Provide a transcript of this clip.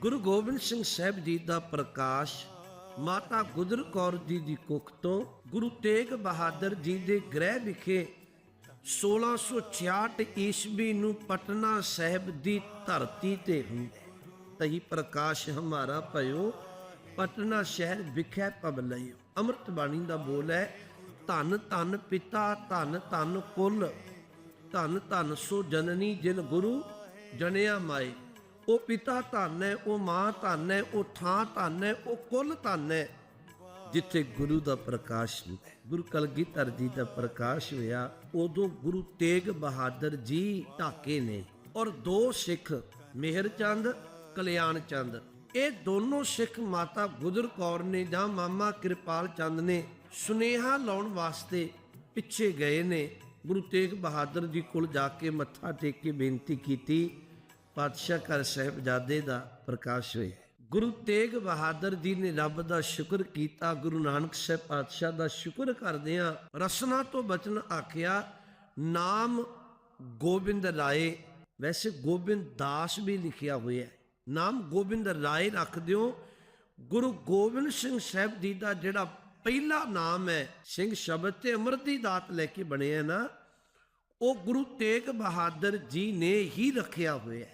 ਗੁਰੂ ਗੋਬਿੰਦ ਸਿੰਘ ਸਾਹਿਬ ਜੀ ਦਾ ਪ੍ਰਕਾਸ਼ ਮਾਤਾ ਗੁਜਰ ਕੌਰ ਜੀ ਦੀ ਕੁੱਖ ਤੋਂ ਗੁਰੂ ਤੇਗ ਬਹਾਦਰ ਜੀ ਦੇ ਗ੍ਰਹਿ ਵਿਖੇ 1666 ਈਸਵੀ ਨੂੰ ਪਟਨਾ ਸਾਹਿਬ ਦੀ ਧਰਤੀ ਤੇ ਹੁੰਦਾ ਤਹੀ ਪ੍ਰਕਾਸ਼ ਹਮਾਰਾ ਭਇਓ, ਪਟਨਾ ਸ਼ਹਿਰ ਵਿਖੇ ਪਬ ਲਇਓ ਅੰਮ੍ਰਿਤ ਬਾਣੀ ਦਾ ਬੋਲ ਹੈ, ਧੰਨ ਧੰਨ ਪਿਤਾ, ਧੰਨ ਧੰਨ ਕੁਲ, ਧੰਨ ਧੰਨ ਸੋ ਜਨਨੀ ਜਿਨ ਗੁਰੂ ਜਣਿਆ ਮਾਏ। ਉਹ ਪਿਤਾ ਧੰਨ ਹੈ, ਉਹ ਮਾਂ ਧੰਨ ਹੈ, ਉਹ ਥਾਂ ਧੰਨ ਹੈ, ਉਹ ਕੁੱਲ ਧੰਨ ਹੈ। ਜਿੱਥੇ ਗੁਰੂ ਦਾ ਪ੍ਰਕਾਸ਼ ਗੁਰੂ ਕਲਗੀਧਰ ਜੀ ਦਾ ਪ੍ਰਕਾਸ਼ ਹੋਇਆ, ਉਦੋਂ ਗੁਰੂ ਤੇਗ ਬਹਾਦਰ ਜੀ ਢਾਕੇ ਨੇ ਔਰ ਦੋ ਸਿੱਖ, ਮਿਹਰ ਚੰਦ, ਕਲਿਆਣ ਚੰਦ। ਇਹ ਦੋਨੋਂ ਸਿੱਖ ਮਾਤਾ ਗੁਜਰ ਕੌਰ ਨੇ ਜਾਂ ਮਾਮਾ ਕਿਰਪਾਲ ਚੰਦ ਨੇ ਸੁਨੇਹਾ ਲਾਉਣ ਵਾਸਤੇ ਪਿੱਛੇ ਗਏ ਨੇ। ਗੁਰੂ ਤੇਗ ਬਹਾਦਰ ਜੀ ਕੋਲ ਜਾ ਕੇ ਮੱਥਾ ਟੇਕ ਕੇ ਬੇਨਤੀ ਕੀਤੀ ਪਾਤਸ਼ਾਹ ਘਰ ਸਾਹਿਬਜ਼ਾਦੇ ਦਾ ਪ੍ਰਕਾਸ਼ ਹੋਇਆ। ਗੁਰੂ ਤੇਗ ਬਹਾਦਰ ਜੀ ਨੇ ਰੱਬ ਦਾ ਸ਼ੁਕਰ ਕੀਤਾ। ਗੁਰੂ ਨਾਨਕ ਸਾਹਿਬ ਪਾਤਸ਼ਾਹ ਦਾ ਸ਼ੁਕਰ ਕਰਦਿਆਂ ਆ ਰਸਨਾ ਤੋਂ ਬਚਨ ਆਖਿਆ, ਨਾਮ ਗੋਬਿੰਦ ਰਾਏ। ਵੈਸੇ ਗੋਬਿੰਦ ਦਾਸ ਵੀ ਲਿਖਿਆ ਹੋਇਆ ਹੈ। ਨਾਮ ਗੋਬਿੰਦ ਰਾਏ ਰੱਖ ਦਿਓ। ਗੁਰੂ ਗੋਬਿੰਦ ਸਿੰਘ ਸਾਹਿਬ ਜੀ ਦਾ ਜਿਹੜਾ ਪਹਿਲਾ ਨਾਮ ਹੈ, ਸਿੰਘ ਸ਼ਬਦ ਤੇ ਅੰਮ੍ਰਿਤ ਦੀ ਦਾਤ ਲੈ ਕੇ ਬਣਿਆ ਨਾ, ਉਹ ਗੁਰੂ ਤੇਗ ਬਹਾਦਰ ਜੀ ਨੇ ਹੀ ਰੱਖਿਆ ਹੋਇਆ ਹੈ।